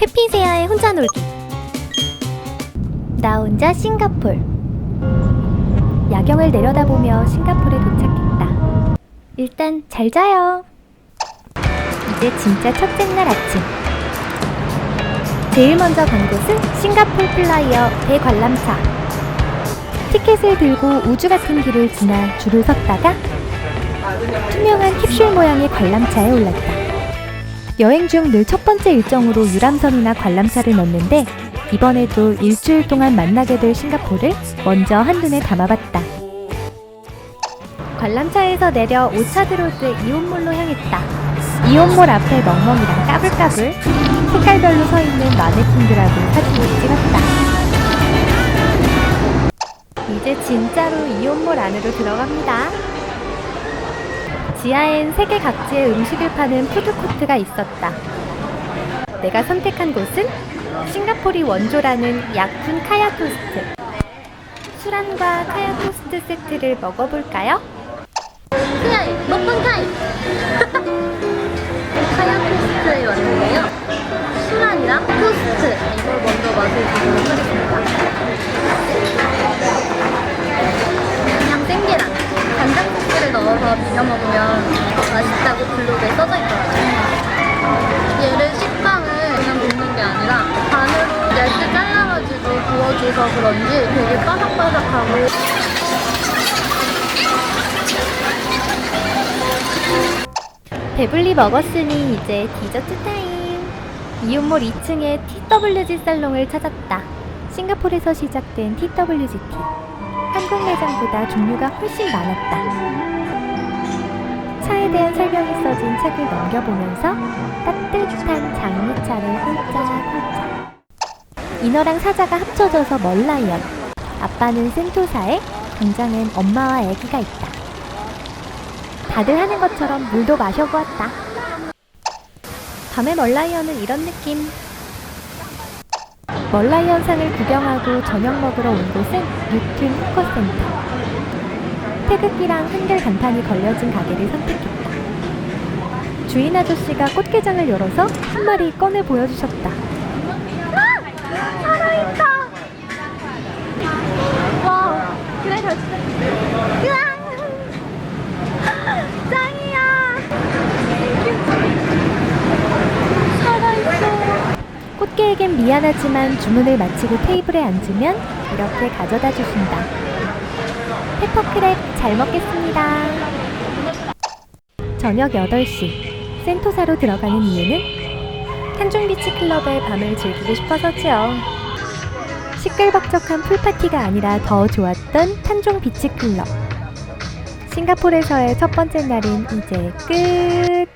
해피세아의 혼자 놀기. 나 혼자 싱가폴. 야경을 내려다보며 싱가폴에 도착했다. 일단 잘 자요. 이제 진짜 첫째 날 아침. 제일 먼저 간 곳은 싱가폴 플라이어 대관람차. 티켓을 들고 우주 같은 길을 지나 줄을 섰다가 투명한 캡슐 모양의 관람차에 올랐다. 여행 중 늘 첫 번째 일정으로 유람선이나 관람차를 넣는데 이번에도 일주일 동안 만나게 될 싱가포르를 먼저 한눈에 담아봤다. 관람차에서 내려 오차드 로드 이온몰로 향했다. 이온몰 앞에 멍멍이랑 까불까불 색깔별로 서 있는 마네킹들하고 사진을 찍었다. 이제 진짜로 이온몰 안으로 들어갑니다. 지하엔 세계 각지의 음식을 파는 푸드코트가 있었다. 내가 선택한 곳은 싱가포르 원조라는 약군 카야 토스트. 술안과 카야 토스트 세트를 먹어볼까요? 그냥 먹방 타임! 먹으면 맛있다고 블로그에 써져 있더라고요. 얘를 식빵을 그냥 굽는 게 아니라 반으로 얇게 잘라가지고 구워줘서 그런지 되게 바삭바삭하고 배불리 먹었으니 이제 디저트 타임. 이온몰 2층에 TWG 살롱을 찾았다. 싱가포르에서 시작된 TWGT. 한국 매장보다 종류가 훨씬 많았다. 차에 대한 설명이 써진 책을 넘겨보면서 따뜻한 장미차를 홀짝홀짝. 인어랑 사자가 합쳐져서 멀라이언. 아빠는 센토사에, 등장엔 엄마와 아기가 있다. 다들 하는 것처럼 물도 마셔보았다. 밤의 멀라이언은 이런 느낌. 멀라이언 상을 구경하고 저녁 먹으러 온 곳은 뉴튼 후커센터. 태극기랑 한글 간판이 걸려진 가게를 선택했다. 주인 아저씨가 꽃게장을 열어서 한 마리 꺼내 보여주셨다. 살아있다! 와, 그래, 잘 치네. 으앙! 짱이야! 살아있어. 꽃게에겐 미안하지만 주문을 마치고 테이블에 앉으면 이렇게 가져다 주신다. 페퍼크랩 잘 먹겠습니다. 저녁 8시 센토사로 들어가는 이유는 탄중비치 클럽의 밤을 즐기고 싶어서지요. 시끌벅적한 풀파티가 아니라 더 좋았던 탄종 비치 클럽. 싱가포르에서의 첫 번째 날은 이제 끝.